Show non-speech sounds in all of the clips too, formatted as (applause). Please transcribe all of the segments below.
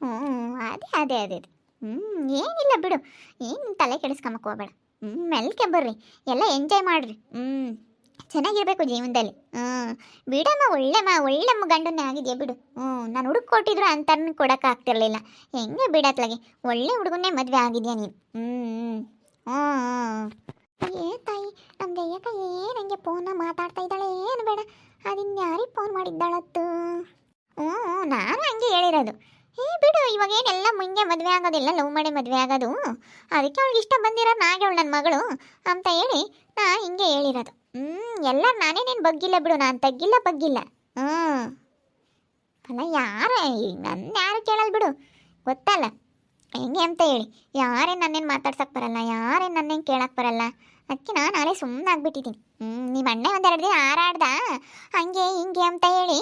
ಹ್ಞೂ ಅದೇ ಅದೇ ಅದೇ ಅದೇ. ಹ್ಞೂ ಏನಿಲ್ಲ ಬಿಡು. ಏನು ತಲೆ ಕೆಡಿಸ್ಕೊಂಬಕ್ ಹೋಗ್ಬೇಡ. ಹ್ಞೂ ಮೆಲ್ಕೆ ಬರ್ರಿ. ಎಲ್ಲ ಎಂಜಾಯ್ ಮಾಡ್ರಿ. ಹ್ಞೂ ಚೆನ್ನಾಗಿರ್ಬೇಕು ಜೀವನದಲ್ಲಿ. ಹ್ಞೂ ಬಿಡಮ್ಮ, ಒಳ್ಳೆಮ್ಮ ಒಳ್ಳೆಮ್ಮ ಗಂಡನ್ನೇ ಆಗಿದೆಯಾ ಬಿಡು. ಹ್ಞೂ ನಾನು ಹುಡುಗ ಕೊಟ್ಟಿದ್ರು ಅಂತ ಕೊಡಕ್ಕೆ ಆಗ್ತಿರ್ಲಿಲ್ಲ. ಹೆಂಗೆ ಬಿಡತ್ಲಾಗೆ ಒಳ್ಳೆ ಹುಡುಗನೇ ಮದುವೆ ಆಗಿದ್ಯಾ ನೀನು? ಹ್ಞೂ ಹ್ಞೂ ಏ ತಾಯಿ ನಮ್ಮ ದಯ್ಯಕ್ಕ ಏನು ಹಂಗೆ ಫೋನ ಮಾತಾಡ್ತಾ ಇದ್ದಾಳೆ ಏನು ಬೇಡ. ಅದಿನ್ ಯಾರಿಗೆ ಫೋನ್ ಮಾಡಿದ್ದಾಳತ್ತು? ಹ್ಞೂ ನಾನು ಹಂಗೆ ಹೇಳಿರೋದು. ಏ, ಬಿಡು, ಇವಾಗ ಏನೆಲ್ಲ ಮುಂಗೆ ಮದುವೆ ಆಗೋದಿಲ್ಲ ಲವ್ ಮಾಡಿ ಮದುವೆ ಆಗೋದು? ಅದಕ್ಕೆ ಅವಳಿಗೆ ಇಷ್ಟ ಬಂದಿರೋ ನಾಗೆ ಅವಳು ನನ್ನ ಮಗಳು ಅಂತ ಹೇಳಿ ನಾ ಹಿಂಗೆ ಹೇಳಿರೋದು. ಹ್ಞೂ ಎಲ್ಲ ನಾನೇ ನೀನು ಬಗ್ಗಿಲ್ಲ ಬಿಡು, ನಾನು ತಗ್ಗಿಲ್ಲ ಬಗ್ಗಿಲ್ಲ. ಹ್ಞೂ ಅಲ್ಲ, ಯಾರ ನನ್ನ ಯಾರು ಕೇಳಲ್ಲ ಬಿಡು. ಗೊತ್ತಲ್ಲ? ಹೆಂಗೆ ಅಂತ ಹೇಳಿ. ಯಾರೇನು ನನ್ನೇನು ಮಾತಾಡ್ಸಕ್ಕೆ ಬರಲ್ಲ ಯಾರೇನು ನನ್ನೇನು ಕೇಳಕ್ಕೆ ಬರಲ್ಲ. ಅದಕ್ಕೆ ನಾನು ನಾಳೆ ಸುಮ್ಮನೆ ಆಗ್ಬಿಟ್ಟಿದ್ದೀನಿ ಹ್ಞೂ ನಿಮ್ಮ ಅಣ್ಣ ಒಂದೆರಡು ದಿನ ಹಾರಾಡ್ದ? ಹಂಗೆ, ಹಿಂಗೆ ಅಂತ ಹೇಳಿ.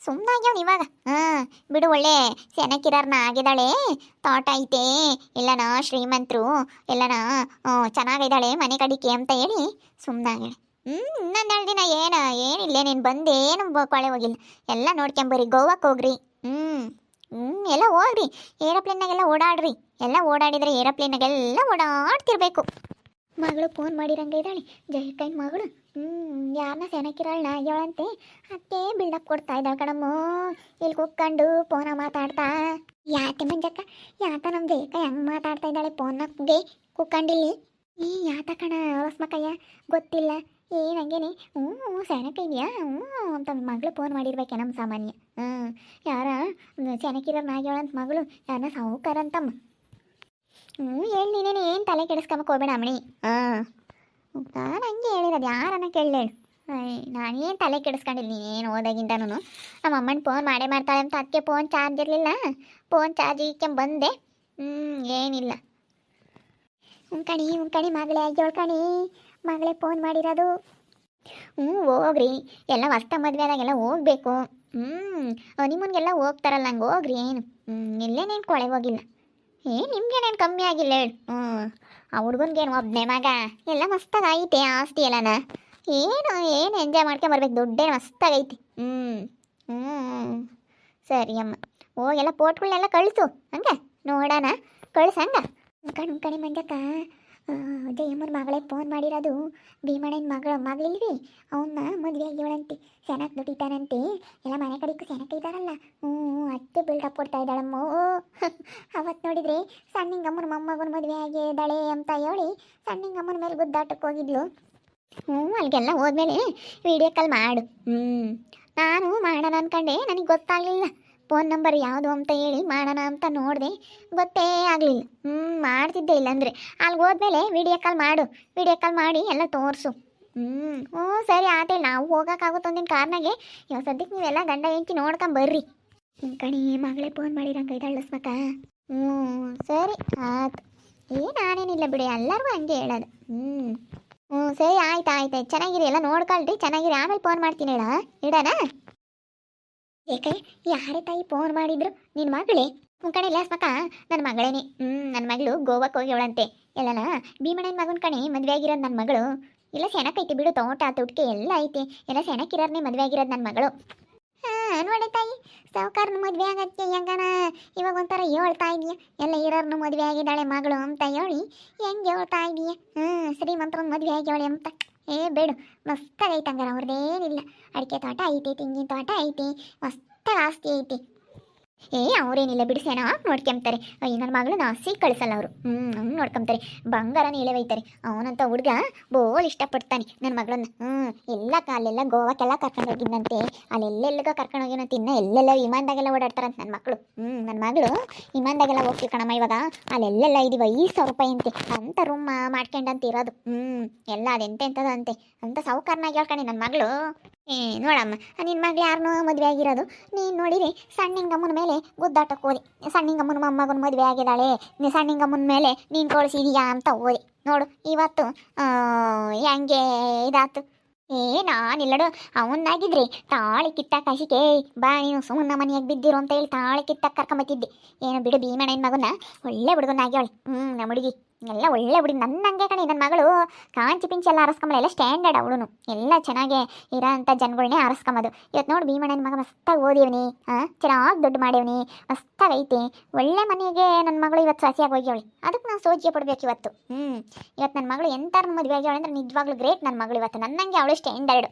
ಸುಮ್ಮನಾಗ್ಯವನು ಇವಾಗ ಹಾಂ ಬಿಡು ಒಳ್ಳೆ ಸೆನಕಿರರ್ನ ಆಗಿದ್ದಾಳೆ. ತೋಟ ಐತೆ. ಇಲ್ಲನ ಶ್ರೀಮಂತರು, ಎಲ್ಲನ ಚೆನ್ನಾಗಿದ್ದಾಳೆ, ಮನೆ ಕಡಿಕೆ ಅಂತ ಹೇಳಿ ಸುಮ್ಮನಾಗ್ಯಾಳೆ ಹ್ಞೂ ಇನ್ನೊಂದೆರಡು ದಿನ ಏನು, ಏನಿಲ್ಲ, ನೀನು ಬಂದೇನು ಕೊಳೆ ಹೋಗಿಲ್ಲ. ಎಲ್ಲ ನೋಡ್ಕೊಂಬರಿ ಗೋವಾಕ್ಕೆ ಹೋಗ್ರಿ. ಹ್ಞೂ ಹ್ಞೂ ಎಲ್ಲ ಹೋಗ್ರಿ. ಏರೋಪ್ಲೇನ್ನಾಗೆಲ್ಲ ಓಡಾಡ್ರಿ. ಎಲ್ಲ ಓಡಾಡಿದ್ರೆ ಏರೋಪ್ಲೇನ್ನಾಗೆಲ್ಲ ಓಡಾಡ್ತಿರ್ಬೇಕು. ಮಗಳು ಫೋನ್ ಮಾಡಿರಂಗೆ ಇದ್ದಾಳೆ. ಜಯಕ್ಕನ ಮಗಳು. ಹ್ಞೂ ಯಾರನ್ನ ಸೆನಕಿರಾಳನ್ನ ಇವಳಂತೆ ಅತ್ತೆ ಬಿಲ್ಡಪ್ ಕೊಡ್ತಾ ಇದ್ದಾಳೆ ಕಣಮ್ಮ. ಇಲ್ಲಿ ಕುತ್ಕೊಂಡು ಫೋನ ಮಾತಾಡ್ತಾ. ಯಾತೆ ಮಂಜಕ್ಕ? ಯಾತ ನಮ್ಮ ಜಯಕ್ಕ ಹೆಂಗ್ ಮಾತಾಡ್ತಾ ಇದ್ದಾಳೆ ಫೋನ್ಗೆ ಕುಕ್ಕಂಡಿಲ್ಲಿ ಈ ಯಾತ ಕಣ, ಹೊಸ್ಮಕ್ಕಯ್ಯ? ಗೊತ್ತಿಲ್ಲ. ಏನು ಹಂಗೇನೆ ಹ್ಞೂ ಸೆನಕ ಇದೆಯಾ? ಹ್ಞೂ ಅಂತ ಮಗಳು ಫೋನ್ ಮಾಡಿರ್ಬೇಕೆ ನಮ್ಮ ಸಾಮಾನ್ಯ. ಹ್ಞೂ ಯಾರ? ಸೆನಕಿರೋರ್ನ ನಾಗ್ಯವಳಂತ ಮಗಳು ಯಾರನ್ನ ಸಾಹುಕಾರ ಅಂತಮ್ಮ. ಹ್ಞೂ ಹೇಳಿ ನೀನೇನು, ಏನು ತಲೆ ಕೆಡಿಸ್ಕೊಂಬಕ್ಕೆ ಹೋಗ್ಬೇಡ ಅಮ್ಮಣಿ. ಹಾಂ. ನಾನು ಹಂಗೆ ಹೇಳಿರೋದು. ಯಾರನ್ನ ಕೇಳೇಳು ನಾನೇನು ತಲೆ ಕೆಡಿಸ್ಕೊಂಡಿಲ್ಲ ಏನು ಹೋದಾಗಿಂದನೂ ನಮ್ಮ ಅಮ್ಮನ ಫೋನ್ ಮಾಡೇ ಮಾಡ್ತಾಳೆ ಅಂತ ಅದಕ್ಕೆ ಫೋನ್ ಚಾರ್ಜ್ ಇರಲಿಲ್ಲ. ಫೋನ್ ಚಾರ್ಜ್ ಇಕ್ಕೊಂಡ್ ಬಂದೆ. ಹ್ಞೂ ಏನಿಲ್ಲ. ಹ್ಞೂ ಕಣಿ ಹ್ಞೂ ಕಣಿ, ಮಗಳೇ ಆಗಿ ಕಣಿ. ಮಗಳೇ ಫೋನ್ ಮಾಡಿರೋದು. ಹ್ಞೂ ಹೋಗ್ರಿ. ಎಲ್ಲ ಹೊಸ್ತ ಮದುವೆ ಆದಾಗೆಲ್ಲ ಹೋಗ್ಬೇಕು. ಹ್ಞೂ ಹನಿಮೂನ್ಗೆಲ್ಲ ಹೋಗ್ತಾರಲ್ಲ, ಹಂಗೆ ಹೋಗ್ರಿ ಏನು? ಹ್ಞೂ ಇಲ್ಲೇನೇನು ಕೊಳೆ ಹೋಗಿಲ್ಲ. ಏ, ನಿಮ್ಗೇನೇನು ಕಮ್ಮಿ ಆಗಿಲ್ಲ ಹೇಳು. ಹ್ಞೂ ಆ ಹುಡುಗನ್ಗೇನು ಒಬ್ಬನೇ ಮಗ? ಎಲ್ಲ ಮಸ್ತಾಗೈತೆ ಆಸ್ತಿ ಎಲ್ಲನ. ಏನು ಏನು ಎಂಜಾಯ್ ಮಾಡ್ಕೊಂಬರ್ಬೇಕು ದುಡ್ಡೇನು ಮಸ್ತಾಗೈತಿ. ಹ್ಞೂ ಹ್ಞೂ ಸರಿ ಅಮ್ಮ. ಓ, ಎಲ್ಲ ಪೋಟ್ಗಳನ್ನೆಲ್ಲ ಕಳಿಸು. ಹಂಗೆ? ನೋಡೋಣ. ಕಳ್ಸು ಹಂಗೆ? ಕಣ್, ಕಣಿ ಮಂಜಕ್ಕ. ಜಯಮ್ಮನ ಮಗಳೇ ಫೋನ್ ಮಾಡಿರೋದು. ಭೀಮಣ್ಣನ ಮಗಳ ಮಗಳಿಲ್ವಿ ಅವನ್ನ ಮದುವೆ ಆಗ್ಯವಳಂತೆ ಸೆನಕ್ ದುಡಿತಾನಂತೆ. ಎಲ್ಲ ಮನೆ ಕಡೆಗೂ ಸೆನಕ್ ಇದ್ದಾರಲ್ಲ. ಹ್ಞೂ ಅತ್ತೆ ಬಿಲ್ಡಪ್ ಕೊಡ್ತಾ ಇದ್ದಾಳಮ್ಮ. (laughs) ಅವತ್ತು ನೋಡಿದ್ರೆ ಸಣ್ಣಿಂಗಮ್ಮನ ಮೊಮ್ಮಗನ ಮದುವೆ ಆಗಿದ್ದಾಳೆ ಅಂತ ಹೇಳಿ ಸಣ್ಣಿಂಗಮ್ಮನ ಮೇಲೆ ಗುದ್ದಾಟಕ್ಕೆ ಹೋಗಿದ್ಲು. ಹ್ಞೂ, ಅಲ್ಲಿಗೆಲ್ಲ ಹೋದ್ಮೇಲೆ ವಿಡಿಯೋ ಕಾಲ್ ಮಾಡು. ಹ್ಞೂ, ನಾನು ಮಾಡೋಣ ಅನ್ಕೊಂಡೆ. ನನಗೆ ಗೊತ್ತಾಗಲಿಲ್ಲ. ಫೋನ್ ನಂಬರ್ ಯಾವುದು ಅಂತ ಹೇಳಿ ಮಾಡೋಣ ಅಂತ ನೋಡಿದೆ, ಗೊತ್ತೇ ಆಗಲಿಲ್ಲ. ಹ್ಞೂ ಮಾಡ್ತಿದ್ದೆ ಇಲ್ಲಾಂದರೆ. ಅಲ್ಲಿಗೆ ಹೋದ್ಮೇಲೆ ವಿಡಿಯೋ ಕಾಲ್ ಮಾಡು. ವಿಡಿಯೋ ಕಾಲ್ ಮಾಡಿ ಎಲ್ಲ ತೋರಿಸು. ಹ್ಞೂ ಹ್ಞೂ, ಸರಿ, ಆತೇಳಿ. ನಾವು ಹೋಗೋಕ್ಕಾಗುತ್ತೆ ಒಂದಿನ ಕಾರ್ನಾಗೆ ಇವಾಗ ಸದ್ಯಕ್ಕೆ ನೀವೆಲ್ಲ ಗಂಡ ಹೆಂಕಿ ನೋಡ್ಕೊಂಬರ್ರಿ ಬರ್ರಿ. ಹ್ಮ್ ಕಣಿ ಮಗಳೇ ಫೋನ್ ಮಾಡಿರಂಗೆ ಇದ್ದಾಳೆ ಸ್ಮಕ. ಹ್ಞೂ, ಸರಿ ಆಯ್ತು ಏ, ನಾನೇನಿಲ್ಲ ಬಿಡಿ. ಎಲ್ಲರಿಗೂ ಹಂಗೆ ಹೇಳೋದು. ಹ್ಞೂ ಹ್ಞೂ, ಸರಿ, ಆಯ್ತು ಆಯ್ತು ಆಯ್ತು. ಚೆನ್ನಾಗಿರಿ, ಎಲ್ಲ ನೋಡ್ಕೊಳ್ರಿ. ಚೆನ್ನಾಗಿರಿ. ಆಮೇಲೆ ಫೋನ್ ಮಾಡ್ತೀನಿ ಹೇಳ ಇಡೋಣ? ಏಕೆ, ಯಾರೇ ತಾಯಿ ಫೋನ್ ಮಾಡಿದ್ರು ನಿನ್ನ ಮಗಳೇ? ಕಣೆ ಇಲ್ಲ ಸ್ಮಕ ನನ್ನ ಮಗಳೇನೆ. ಹ್ಮ್ ನನ್ನ ಮಗಳು ಗೋವಾಕ್ಕೆ ಹೋಗ್ಯವಳಂತೆ ಎಲ್ಲನ, ಭೀಮಣ್ಣನ ಮಗನ ಕಣೆ ಮದುವೆ ಆಗಿರೋದು ನನ್ನ ಮಗಳು. ಇಲ್ಲ ಸೆಣಕೈತಿ ಬಿಡು ತೋಟ, ತುಟ್ಕೆ ಎಲ್ಲ ಐತಿ. ಎಲ್ಲ ಸೆಣಕಿರೋರ್ನೇ ಮದುವೆ ಆಗಿರೋದು ನನ್ನ ಮಗಳು. ಹಾಂ, ನೋಡಿ ತಾಯಿ, ಸಾವುಕಾರನ ಮದ್ವೆ ಆಗತ್ತೆ ಹೆಂಗನ? ಇವಾಗ ಒಂಥರ ಹೇಳ್ತಾ ಇದೀಯಾ? ಎಲ್ಲ ಇರೋರ್ನು ಮದುವೆ ಆಗಿದ್ದಾಳೆ ಮಗಳು ಅಂತ ಹೇಳಿ ಹೆಂಗೆ ಹೇಳ್ತಾ ಹ್ಮ್ ಹ್ಞೂ ಶ್ರೀಮಂತರನ್ನ ಮದುವೆ ಆಗ್ಯವಳೆ ಅಂತ. ಏ ಬೇಡು. ಮಸ್ತಾಗೈತೆ ಹಂಗಾರೆ. ಅವ್ರದ್ದೇನಿಲ್ಲ. ಅಡಿಕೆ ತೋಟ ಐತಿ ತೆಂಗಿನ ತೋಟ ಐತಿ ಮಸ್ತಾಗಿ ಆಸ್ತಿ ಐತಿ. ಏ, ಅವ್ರೇನಿಲ್ಲ ಬಿಡಿಸೇನ ನೋಡ್ಕೊಂತಾರೆ ಅಯ್ಯ ನನ್ನ ಮಗಳು ನಾಸಿ ಕಳಿಸಲ್ಲ ಅವರು. ಹ್ಞೂ ಹಂಗೆ ನೋಡ್ಕೊಂತಾರೆ ಬಂಗಾರನ ಇಳೆ ಒಯ್ತಾರೆ. ಅವನಂತ ಹುಡುಗ ಬೋಲ್ ಇಷ್ಟಪಡ್ತಾನೆ ನನ್ನ ಮಗಳನ್ನ. ಹ್ಞೂ ಎಲ್ಲ ಅಲ್ಲೆಲ್ಲ ಗೋವಾಕ್ಕೆಲ್ಲ ಕರ್ಕೊಂಡು ಹೋಗಿದ್ದಂತೆ ಅಲ್ಲೆಲ್ಲೆಲ್ಲಗ ಕರ್ಕೊಂಡು ಹೋಗಿನಂತ ಇನ್ನ ಎಲ್ಲೆಲ್ಲ ವಿಮಾನದಾಗೆಲ್ಲ ಓಡಾಡ್ತಾರಂತ ನನ್ನ ಮಕ್ಕಳು ಹ್ಞೂ ನನ್ನ ಮಗಳು ವಿಮಾನದಾಗೆಲ್ಲ ಹೋಗ್ತಿ ಕಣಮ್ಮ ಇವಾಗ. ಅಲ್ಲೆಲ್ಲೆಲ್ಲ ಇದೀವ ಐದು ಸಾವಿರ ರೂಪಾಯಿ ಅಂತೆ. ಅಂತ ರೂಮ್ ಮಾಡ್ಕೊಂಡಂತ ಇರೋದು. ಹ್ಞೂ ಎಲ್ಲ ಅದೆಂತೆಂಥದಂತೆ ಅಂತೆ ಸಾವುಕಾರನಾಗಿ ಹೇಳ್ಕಣಿ ನನ್ನ ಮಗಳು. ಏ, ನೋಡಮ್ಮ ನಿನ್ನ ಮಗಳು ಯಾರನ್ನೋ ಮದುವೆ ಆಗಿರೋದು. ನೀನು ನೋಡಿರಿ ಸಣ್ಣಿಂಗಮ್ಮನ ಮೇಲೆ ಗುದ್ದಾಟಕ್ಕೆ ಹೋದೆ. ಸಣ್ಣಿಂಗಮ್ಮನ ಮದುವೆ ಆಗಿದ್ದಾಳೆ. ನೀ ಸಣ್ಣಿಂಗಮ್ಮನ ಮೇಲೆ ನೀನು ಕಳಿಸಿದೀಯಾ ಅಂತ ಓದಿ ನೋಡು, ಇವತ್ತು ಹೆಂಗೆ ಇದಾತು ಏ, ನಾನಿಲ್ಲಡು ಅವನ್ನಾಗಿದ್ರಿ ತಾಳಿ ಕಿತ್ತ ಕಸಿಕೆ, ಬಾ ನೀನು ಸುಮ್ಮನ ಮನೆಯಾಗ ಬಿದ್ದಿರು ಅಂತ ಹೇಳಿ ತಾಳಿ ಕಿತ್ತ ಕರ್ಕೊಂಬತ್ತಿದ್ದೆ. ಏನು ಬಿಡು ಭೀಮಣ್ಣನ ಮಗನ ಒಳ್ಳೆ ಹುಡುಗನಾಗ್ಯಾವಳೆ ಹ್ಞೂ ನಮ್ಮ ಹುಡುಗಿ. ಎಲ್ಲ ಒಳ್ಳೆ ಬಿಡಿ ನನ್ನಂಗೆ ಕಣೆ ನನ್ನ ಮಗಳು ಕಾಂಚಿ ಪಿಂಚಿ ಎಲ್ಲ ಆರಿಸ್ಕೊಂಬಲ್ಲ ಎಲ್ಲ ಸ್ಟ್ಯಾಂಡರ್ಡ್ ಅವಳು ಎಲ್ಲ ಚೆನ್ನಾಗಿ ಇರೋಂಥ ಜನಗಳನ್ನೇ ಆರಿಸ್ಕೊಂಬೋದು. ಇವತ್ತು ನೋಡಿ ಭೀಮಣ್ಣನ ಮಗ ಮಸ್ತಾಗಿ ಓದಿವ್ನಿ ಹಾಂ ಚೆನ್ನಾಗಿ ದುಡ್ಡು ಮಾಡಿವನಿ ಮಸ್ತಾಗಿ ಐತಿ. ಒಳ್ಳೆ ಮನೆಗೆ ನನ್ನ ಮಗಳು ಇವತ್ತು ಸಸಿಯಾಗಿ ಹೋಗ್ಯವಳಿ ಅದಕ್ಕೆ ನಾನು ಸೋಜಿಗೆ ಪಡ್ಬೇಕು ಇವತ್ತು. ಹ್ಞೂ ಇವತ್ತು ನನ್ನ ಮಗಳು ಎಂತಾರ ಮದುವೆ ಅಂದ್ರೆ ನಿಜವಾಗ್ಲೂ ಗ್ರೇಟ್ ನನ್ನ ಮಗಳು ಇವತ್ತು. ನನ್ನಂಗೆ ಅವಳು ಸ್ಟ್ಯಾಂಡರ್ಡ್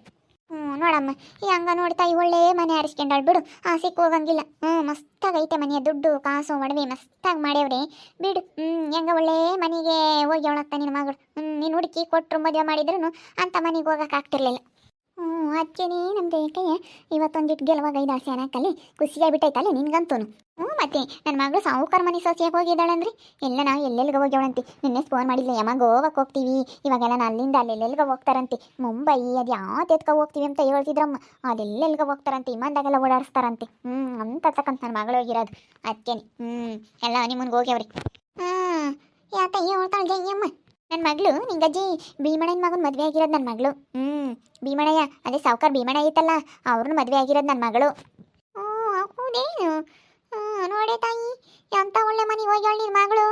ಹ್ಞೂ, ನೋಡಮ್ಮ. ಈ ಹಂಗ ನೋಡ್ತಾ ಈ ಒಳ್ಳೆ ಮನೆ ಆರಿಸ್ಕೊಂಡಾಳ್ ಬಿಡು. ಆಸೆಗೆ ಹೋಗಂಗಿಲ್ಲ. ಹ್ಞೂ ಮಸ್ತಾಗಿ ಐತೆ ಮನೆಯ ದುಡ್ಡು, ಕಾಸು, ಒಡವೆ ಮಸ್ತಾಗಿ ಮಾಡ್ಯವ್ರಿ. ಬಿಡು. ಹ್ಞೂ, ಹೆಂಗ ಒಳ್ಳೆ ಮನೆಗೆ ಹೋಗಿ ಅವಳತ್ತ ನಿನ್ನ ಮಗಳು. ಹ್ಞೂ, ನೀನು ಹುಡುಕಿ ಕೊಟ್ಟರು ಮದುವೆ ಮಾಡಿದ್ರು ಅಂತ ಮನೆಗೆ ಹೋಗಕ್ಕೆ ಆಗ್ತಿರ್ಲಿಲ್ಲ. ಹ್ಞೂ ಅದಕ್ಕೇನೆ ನಮ್ದು ಕೈಯ ಇವತ್ತೊಂದಿಟ್ಟು ಗೆಲುವಾಗ ಆಸೆ ಸೇನಕ್ಕಲ್ಲಿ ಖುಷಿಯಾಗಿ ಬಿಟ್ಟೈತಲ್ಲ ನಿನ್ಗಂತೂನು ಹ್ಞೂ, ಮತ್ತೆ ನನ್ನ ಮಗಳು ಸಾವುಕಾರ ಮನೆ ಸೊಸೆಯಾಗಿ ಹೋಗಿದ್ದಾಳಂದ್ರಿ? ಎಲ್ಲ ನಾವು ಎಲ್ಲೆಲ್ಲಿಗೆ ಹೋಗ್ಯವಳಂತೆ ನಿನ್ನೆ ಫೋನ್ ಮಾಡಿಲ್ಲ ಯಮ್ಮ ಗೋವಾಕ್ಕೆ ಹೋಗ್ತೀವಿ. ಇವಾಗೆಲ್ಲ ನಾನು ಅಲ್ಲಿಂದ ಅಲ್ಲೆಲ್ಗೆ ಹೋಗ್ತಾರಂತೆ. ಮುಂಬೈ, ಅದು ಯಾವ ಎತ್ಕೊ ಹೋಗ್ತೀವಿ ಅಂತ ಹೇಳ್ತಿದ್ರಮ್ಮ. ಅದೆಲ್ಲೆಲ್ಗೆ ಹೋಗ್ತಾರಂತೆ ಇಮ್ಮಂದಾಗೆಲ್ಲ ಓಡಾಡಿಸ್ತಾರಂತೆ. ಹ್ಞೂ, ಅಂತ ತಕ್ಕಂತ ನನ್ನ ಮಗಳು ಹೋಗಿರೋದು. ಅದಕ್ಕೇನೆ ಹ್ಞೂ, ಎಲ್ಲ ನಿಮ್ಮನ್ಗೆ ಹೋಗ್ಯವ್ರಿ. ಹಾಂ ಯಾಕೆ ಹೇಳ್ತಾಳೆ ಜಯ್ಯಮ್ಮ ನನ್ನ ಮಗಳು ನಿಂಗಜ್ಜಿ ಭೀಮಣ್ಣನ ಮಗನ ಮದುವೆ ಆಗಿರೋದು ನನ್ನ ಮಗಳು. ಹ್ಞೂ ಭೀಮಣ್ಣಯ್ಯ, ಅದೇ ಸಾವುಕಾರ ಭೀಮಣ್ಣ ಐತಲ್ಲ, ಅವ್ರನ್ನ ಮದುವೆ ಆಗಿರೋದು ನನ್ನ ಮಗಳು. ಹ್ಞೂ ಹೌದೇನು? ನೋಡೆ ತಾಯಿ, ಎಂತ ಒಳ್ಳೆ ಮನೆಗೆ ಹೋಗ್ಯಾಳ ನಿನ್ನ ಮಗಳು?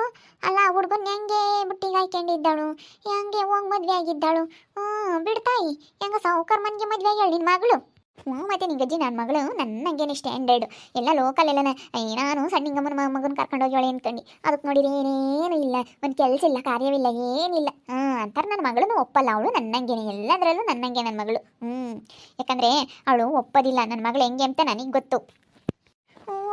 ಅಲ್ಲ, ಹುಡುಗನ ಹೆಂಗೆ ಬುಟ್ಟಿಗೆ ಹಾಕೊಂಡಿದ್ದಾಳು ಹೆಂಗೆ ಹೋಗಿ ಮದುವೆ ಆಗಿದ್ದಾಳು? ಹ್ಞೂ ಬಿಡ್ತಾಯಿ ಹೆಂಗ ಸಾವುಕಾರ ಮನೆಗೆ ಮದುವೆ ಆಗ್ಯಾಳ ನಿನ್ನ ಮಗಳು? ಮತ್ತೆ ನಿಂಗಜ್ಜಿ ನನ್ನ ಮಗಳು ನನ್ನಂಗೇನೆ ಸ್ಟ್ಯಾಂಡರ್ಡ್ ಎಲ್ಲ ಲೋಕಲ್ ಎಲ್ಲ ನಾನು ಸಣ್ಣಿಂಗಮ್ಮನ ಮಗನ ಕರ್ಕೊಂಡು ಹೋಗ್ಯಾಳೆ ಅನ್ಕಂಡು. ಅದಕ್ಕೆ ನೋಡಿರಿ ಏನೇನು ಇಲ್ಲ ಒಂದು ಕೆಲಸ ಇಲ್ಲ, ಕಾರ್ಯವಿಲ್ಲ, ಏನಿಲ್ಲ. ಅಂತಾರೆ ನನ್ನ ಮಗಳೂ ಒಪ್ಪಲ್ಲ, ಅವಳು ನನ್ನಂಗೇನೆ, ಎಲ್ಲದರಲ್ಲೂ ನನ್ನಂಗೆ ನನ್ನ ಮಗಳು. ಹ್ಞೂ ಯಾಕಂದರೆ ಅವಳು ಒಪ್ಪೋದಿಲ್ಲ ನನ್ನ ಮಗಳು ಹೆಂಗೆ ಅಂತ ನನಗೆ ಗೊತ್ತು.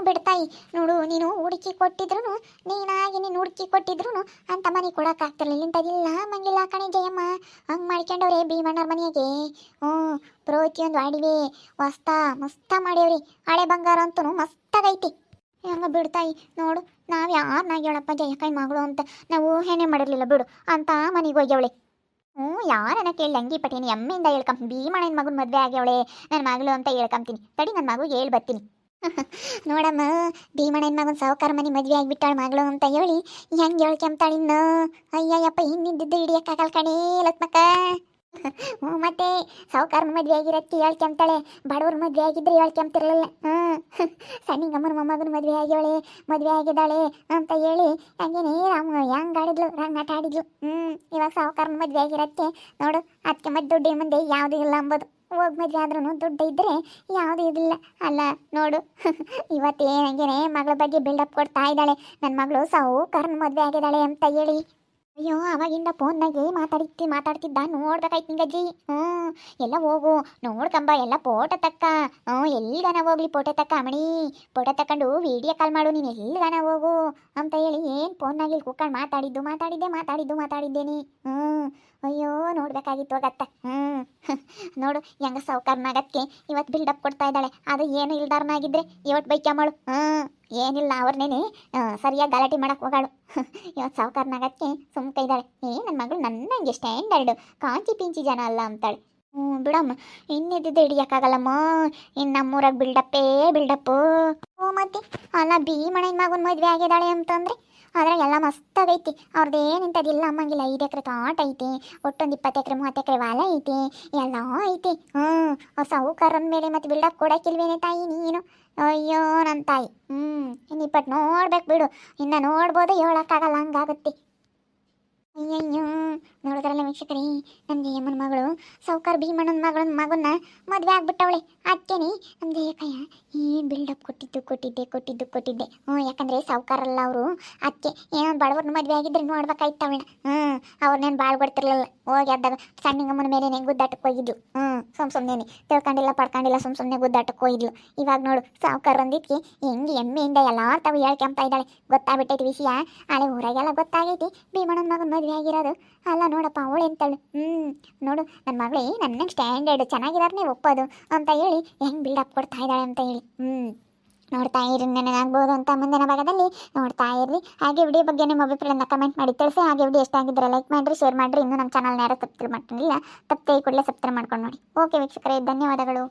ಬಿಡ್ತಾಯಿ. ನೋಡು, ನೀನು ಹುಡುಕಿ ಕೊಟ್ಟಿದ್ರು ನೀನಾಗಿ ನೀನು ಹುಡುಕಿ ಕೊಟ್ಟಿದ್ರು ಅಂತ ಮನೆ ಕೊಡೋಕ್ಕಾಗ್ತಿರ್ಲಿಲ್ಲ ಇಂಥದಿಲ್ಲ ಮಂಗಿಲ್ಲ ಕಣೆ ಜಯಮ್ಮ. ಹಂಗೆ ಮಾಡ್ಕೊಂಡವ್ರೆ ಭೀಮಣ್ಣರ ಮನೆಯಾಗೆ ಹ್ಞೂ ಪ್ರತಿಯೊಂದು ಅಡಿವೆ ಹೊಸ್ತ ಮಸ್ತ ಮಾಡ್ಯವ್ರಿ. ಹಳೆ ಬಂಗಾರ ಅಂತೂ ಮಸ್ತಾಗೈತಿ. ಹಂಗ ಬಿಡ್ತಾಯಿ? ನೋಡು, ನಾವು ಯಾರನ್ನಾಗಿ ಹೇಳಪ್ಪ ಜಯಕಾಯಿ ಮಗಳು ಅಂತ. ನಾವು ಹೆಣೆ ಮಾಡಿರಲಿಲ್ಲ ಬಿಡು, ಅಂತ ಮನೆಗೆ ಹೋಗ್ಯವಳೆ. ಹ್ಞೂ ಯಾರನ್ನ ಕೇಳಿ ಅಂಗಿ ಪಟೀನಿ ಎಮ್ಮೆಯಿಂದ ಹೇಳ್ಕೊಂಬ ಭೀಮಣ್ಣನ ಮಗನ ಮದುವೆ ಆಗ್ಯವಳೆ. ನನ್ನ ಮಗಳು ಅಂತ ಹೇಳ್ಕೊಂತೀನಿ. ತಡಿ ನನ್ನ ಮಗು ಹೇಳಿ ಬರ್ತೀನಿ (laughs) ನೋಡಮ್ಮ, ಭೀಮಣ್ಣನ ಮಗನ ಸಾವುಕಾರ ಮನೆ ಮದ್ವೆ ಆಗಿಬಿಟ್ಟಾಳ ಮಗಳು ಅಂತ ಹೇಳಿ ಹೆಂಗೆ ಹೇಳ್ಕೊಂತಾಳಿನ್ನ ಅಯ್ಯಯ್ಯಪ್ಪ ಹಿಂದಿದ್ದು ಹಿಡಿಯಕ್ಕಾಗಲ್ ಕಣೇ ಲಕ್ಮಕ್ಕ (laughs) ಹ್ಞೂ ಮತ್ತೆ ಸಾಹುಕಾರ ಮದುವೆ ಆಗಿರಕ್ಕೆ ಹೇಳ್ಕೊಂತಾಳೆ ಬಡವ್ರ ಮದುವೆ ಆಗಿದ್ರೆ ಹೇಳ್ಕೊಂತಿರ್ಲಿಲ್ಲ ಹ್ಞೂ. (laughs) ಸಣ್ಣಿಗಮ್ಮನ ಮೊಮ್ಮಗನ ಮದುವೆ ಆಗ್ಯವಳೆ ಮದುವೆ ಆಗಿದ್ದಾಳೆ ಅಂತ ಹೇಳಿ ಹಂಗೇನೆ ರಾಮ, ಹೆಂಗ್ ಆಡಿದ್ಲು ರಂಗಾಟ ಆಡಿದ್ಲು. ಹ್ಞೂ, ಇವಾಗ ಸಾವುಕಾರನ ಮದುವೆ ಆಗಿರೋದಕ್ಕೆ ನೋಡು, ಅದಕ್ಕೆ ಮತ್ತೆ ದುಡ್ಡಿನ ಮುಂದೆ ಯಾವುದೂ ಇಲ್ಲ ಅಂಬೋದು. ಹೋಗಿ ಆದ್ರೂ ದುಡ್ಡು ಇದ್ರೆ ಯಾವುದೂ ಇದಿಲ್ಲ. ಅಲ್ಲ, ನೋಡು. (laughs) ಇವತ್ತೇನಂಗೇನೆ ಮಗಳ ಬಗ್ಗೆ ಬಿಲ್ಡಪ್ ಕೊಡ್ತಾ ಇದ್ದಾಳೆ. ನನ್ನ ಮಗಳು ಸಾವುಕಾರನ ಮದುವೆ ಆಗಿದ್ದಾಳೆ ಅಂತ ಹೇಳಿ. ಅಯ್ಯೋ, ಅವಾಗಿಂದ ಫೋನ್ನಾಗೆ ಮಾತಾಡ್ತಿ ಮಾತಾಡ್ತಿದ್ದ. ನೋಡ್ಬೇಕಾಯ್ತು ನಿಂಗಜ್ಜಿ. ಹ್ಞೂ ಎಲ್ಲ ಹೋಗು. ನೋಡ್ಕಂಬ ಎಲ್ಲ ಫೋಟೋ ತಕ್ಕ. ಹ್ಞೂ ಎಲ್ಲಿಗಾನ ಹೋಗ್ಲಿ ಫೋಟೋ ತಕ್ಕ ಅಮಣಿ ಫೋಟೋ ತಕೊಂಡು ವಿಡಿಯೋ ಕಾಲ್ ಮಾಡು ನೀನು ಎಲ್ಲಿಗಾನ ಹೋಗು ಅಂತ ಹೇಳಿ ಏನು ಫೋನ್ನಾಗಿ ಕೂತ್ಕೊಂಡು ಮಾತಾಡಿದ್ದು, ಮಾತಾಡಿದ್ದೆ, ಮಾತಾಡಿದ್ದು, ಮಾತಾಡಿದ್ದೇನೆ. ಹ್ಞೂ ಅಯ್ಯೋ, ನೋಡ್ಬೇಕಾಗಿತ್ತು ಹೋಗತ್ತಾ ಹ್ಮ್. (laughs) ನೋಡು ಹೆಂಗ ಸಾವುಕಾರನಾಗಕ್ಕೆ ಇವತ್ತು ಬಿಲ್ಡಪ್ ಕೊಡ್ತಾ ಇದ್ದಾಳೆ. ಅದು ಏನು ಇಲ್ದಾರನಾಗಿದ್ರೆ ಇವತ್ತು ಬೈಕ್ ಮಾಡು ಹ್ಞೂ ಏನಿಲ್ಲ ಅವ್ರನ್ನೇನೆ ಸರಿಯಾಗಿ ಗಲಾಟೆ ಮಾಡಕ್ಕೆ ಹೋಗಾಳು. (laughs) ಇವತ್ತು ಸಾವುಕಾರನಾಗಕ್ಕೆ ಸುಮ್ಕ ಇದ್ದಾಳೆ ಏ ನನ್ನ ಮಗಳು ನನ್ನಂಗೆ ಸ್ಟ್ಯಾಂಡರ್ಡ್ ಕಾಂಚಿ ಪಿಂಚಿ ಜನ ಅಲ್ಲ ಅಂತಾಳೆ. ಹ್ಞೂ ಬಿಡಮ್ಮ, ಇನ್ನಿದ್ದಿದ್ದು ಹಿಡಿಯೋಕ್ಕಾಗಲ್ಲಮ್ಮ. ಇನ್ನು ನಮ್ಮೂರಾಗ ಬಿಲ್ಡಪ್ಪೇ ಬಿಲ್ಡಪ್ಪು ಓ ಮತ್ತೆ, ಅಲ್ಲ ಬಿ ಮನೆಯ ಮಗನ ಮದುವೆ ಆಗಿದ್ದಾಳೆ ಅಂತಂದ್ರೆ ಅದ್ರಾಗ ಎಲ್ಲ ಮಸ್ತಾಗೈತಿ. ಅವ್ರದ್ದೇನು ಇಂಥದ್ದಿಲ್ಲ, ಅಮ್ಮಂಗಿಲ್ಲ ಐದು ಎಕರೆ ತೋಟ ಐತಿ, ಒಟ್ಟೊಂದು ಇಪ್ಪತ್ತು ಎಕರೆ, ಮೂವತ್ತು ಎಕರೆ ಹೊಲ ಐತಿ, ಎಲ್ಲ ಐತಿ. ಹ್ಞೂ ಅವ್ರು ಸಾಹುಕಾರನ ಮೇಲೆ ಮತ್ತೆ ಬಿಲ್ಡಪ್ ಕೊಡಕ್ಕಿಲ್ವೇನೆ ತಾಯಿ ನೀನು? ಅಯ್ಯೋ ನನ್ನ ತಾಯಿ. ಹ್ಞೂ ಇನ್ನು ಇಪ್ಪತ್ತು ನೋಡ್ಬೇಕು ಬಿಡು. ಇನ್ನು ನೋಡ್ಬೋದು, ಹೇಳೋಕ್ಕಾಗಲ್ಲ, ಹಂಗಾಗತ್ತೆ. ಅಯ್ಯಯ್ಯೋ ನೋಡಿದ್ರಲ್ಲ ವೀಕ್ಷಕರಿ ನಮ್ಮ ಜಯಮ್ಮನ ಮಗಳು, ಸಾವುಕಾರ ಭೀಮಣ್ಣನ ಮಗಳನ್ನ ಮಗನ್ನ ಮದುವೆ ಆಗ್ಬಿಟ್ಟವಳೆ. ಅದಕ್ಕೇನೆ ನಮ್ಮ ಜಯಕಯ್ಯ ಏನು ಬಿಲ್ಡಪ್ ಕೊಟ್ಟಿದ್ದು, ಕೊಟ್ಟಿದ್ದೆ ಕೊಟ್ಟಿದ್ದು, ಕೊಟ್ಟಿದ್ದೆ. ಹ್ಞೂ, ಯಾಕಂದರೆ ಸಾವುಕಾರಲ್ಲ ಅವರು. ಅದಕ್ಕೆ ಏನೋ ಬಡವ್ರನ್ನ ಮದುವೆ ಆಗಿದ್ರೆ ನೋಡ್ಬೇಕಾಯ್ತು ಅವಳನ್ನ ಹ್ಞೂ ಅವ್ರನ್ನೇನು ಭಾಳ ಕೊಡ್ತಿರ್ಲಿಲ್ಲ ಹೋಗಿ ಅದ್ದಾಗ ಸಣ್ಣಗಮ್ಮನ ಮೇಲೆ ಹೆಂಗೆ ಗುದ್ದಾಟಕ್ಕೆ ಹೋಗಿದ್ಲು. ಹ್ಞೂ, ಸುಮ್ ಸುಮ್ಮನೆ ತಿಳ್ಕೊಂಡಿಲ್ಲ, ಪಡ್ಕೊಂಡಿಲ್ಲ, ಸುಮ್ ಸುಮ್ಮನೆ ಗುದ್ದಾಟಕ್ಕೆ ಹೋಗಿದ್ಲು. ಇವಾಗ ನೋಡು, ಸಾವುಕಾರ ಅಂದಿದ್ಕೆ ಹೆಂಗೆ ಎಮ್ಮೆಯಿಂದ ಎಲ್ಲ ತಾವು ಹೇಳ್ಕೊಂತ ಇದ್ದಾಳೆ. ಗೊತ್ತಾಗ್ಬಿಟ್ಟೈತಿ ವಿಷಯ. ಆಳೆ ಊರಾಗೆಲ್ಲ ಗೊತ್ತಾಗೈತಿ, ಭೀಮಣ್ಣನ ಮಗನ ಮದುವೆ ಆಗಿರೋದು ಅಲ್ಲ ನೋಡಪ್ಪ, ಅವಳು ಎಂತಳು? ಹ್ಞೂ ನೋಡು ನನ್ನ ಮಗಳೇ ನನ್ನ ಸ್ಟ್ಯಾಂಡರ್ಡ್ ಚೆನ್ನಾಗಿರೋರ್ನೇ ಒಪ್ಪೋದು ಅಂತ ಹೇಳಿ ಹೆಂಗೆ ಬಿಲ್ಡಪ್ ಕೊಡ್ತಾ ಇದ್ದಾಳೆ ಅಂತ ಹೇಳಿ. ಹ್ಞೂ ನೋಡ್ತಾ ಇರಿ ನನಗಾಗ್ಬೋದು ಅಂತ ಮುಂದಿನ ಭಾಗದಲ್ಲಿ ನೋಡ್ತಾ ಇರಲಿ ಹಾಗೆ ವಿಡಿಯೋ ಬಗ್ಗೆ ನಿಮ್ಮ ಅಭಿಪ್ರಾಯನ ಕಮೆಂಟ್ ಮಾಡಿ ತಿಳಿಸಿ. ಹಾಗೆ ವಿಡಿಯೋ ಇಷ್ಟ ಆಗಿದ್ರೆ ಲೈಕ್ ಮಾಡಿರಿ ಶೇರ್ ಮಾಡಿರಿ. ಇನ್ನೂ ನಮ್ಮ ಚಾನಲ್ನ ಯಾರು ಸಬ್ಸ್ಕ್ರೈಬ್ ಮಾಡ್ಕೊಂಡಿಲ್ಲ ತಪ್ಪೇ ಕೂಡಲೇ ಸಬ್ಸ್ಕ್ರೈಬ್ ಮಾಡ್ಕೊಂಡು ನೋಡಿ. ಓಕೆ ವೀಕ್ಷಕರೇ, ಧನ್ಯವಾದಗಳು.